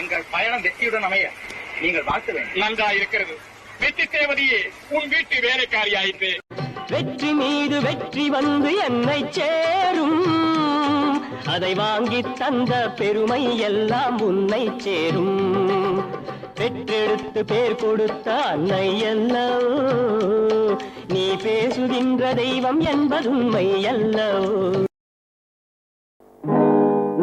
எங்கள் பயணம் வெற்றியுடன் அமைய நீங்கள் வாழ்த்த வேண்டும். நன்றா இருக்கிறது வெற்றி தேவதையே உன் வீட்டு வேலைக்காரியாயிற்று. வெற்றி மீது வெற்றி வந்து என்னை சேரும். அதை வாங்கி தந்த பெருமை எல்லாம் உன்னை சேரும். பெற்றெடுத்து பேர் கொடுத்த அன்னை அல்லவோ நீ பேசுகின்ற தெய்வம் என்பது உண்மை அல்லவோ.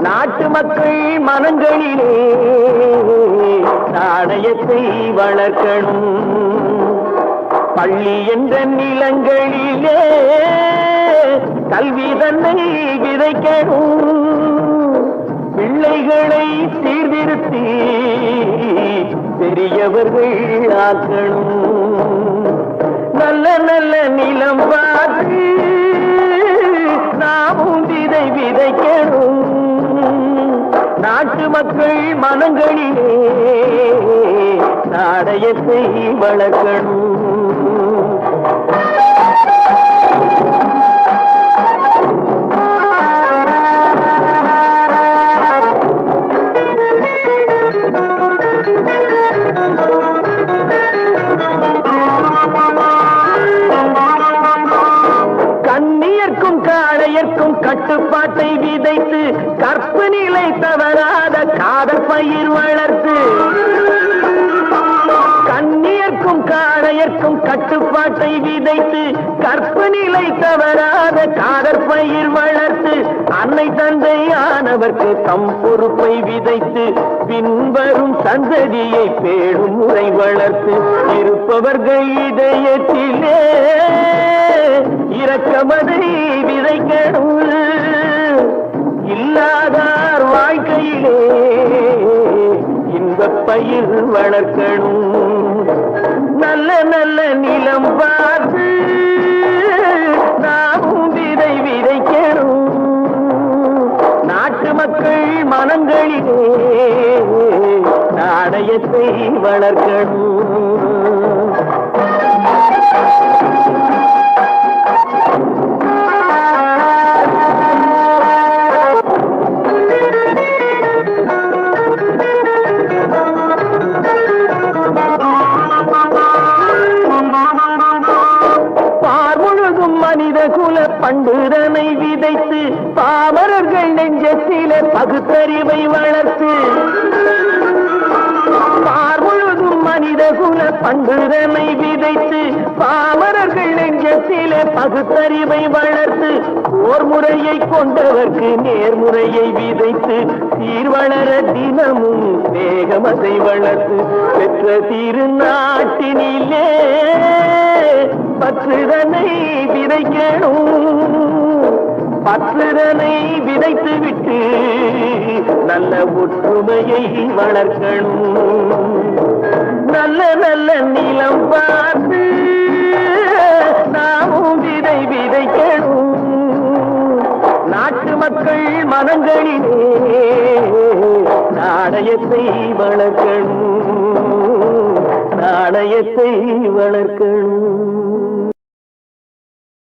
நாட்டு மக்கள் மனங்களிலே நாணயத்தை வளர்க்கணும். பள்ளி என்ற நிலங்களிலே கல்வி தன்னை விதைக்கணும். பிள்ளைகளை சீர்திருத்தி பெரியவர்கள் ஆக்கணும். நல்ல நல்ல நிலம் பார்த்து நாமும் விதை விதைக்கணும். நாட்டு மக்கள் மனங்களிலே நாடயத்தை வளர்க்கணும் கண்ணியர்க்கும் காளையர்க்கும் கட்டுப்பாட்டை விதை காளையர்க்கும் கட்டுப்பாட்டை விதைத்து கற்பு நிலை தவறாத காதற் பயிர் வளர்த்து அன்னை தந்தையானவர்க்கு தம் பொறுப்பை விதைத்து பின்வரும் சந்ததியை பேடும் முறை வளர்த்து இருப்பவர்கள் இதயத்திலே இரக்கமதை விதைக்கணும். இல்லாதார் வாழ்க்கையிலே இன்பப் பயிர் வளர்க்கணும். நல்ல நல்ல நிலம் பார்த்து நாமும் விதை விதைக்கணும். நாட்டு மக்கள் மனங்களிலே நாணயத்தை வளர்க்கணும். மனித குல பண்டுதனை விதைத்து பாமரர்கள் நெஞ்சத்தில பகுத்தறிவை வளர்த்து. பார்முழுதும் மனித குல பண்டுதனை விதைத்து பாமரர்கள் நெஞ்சத்தில பகுத்தறிவை வளர்த்து போர்முறையை கொண்டவர்க்கு நேர்முறையை விதைத்து சீர்வளர தினமும் வேகமதை வளர்த்து பெற்ற திருநாட்டினிலே பற்றுதனை பற்றுதனை விட்டு நல்ல ஒற்றுமையை வளர்க்கணும். நல்ல நல்ல நிலம் பார்த்து நாமும் விதை விதைக்கணும். நாட்டு மக்கள் மனங்களிலே நாணயத்தை வளர்க்கணும். நாணயத்தை வளர்க்கணும்.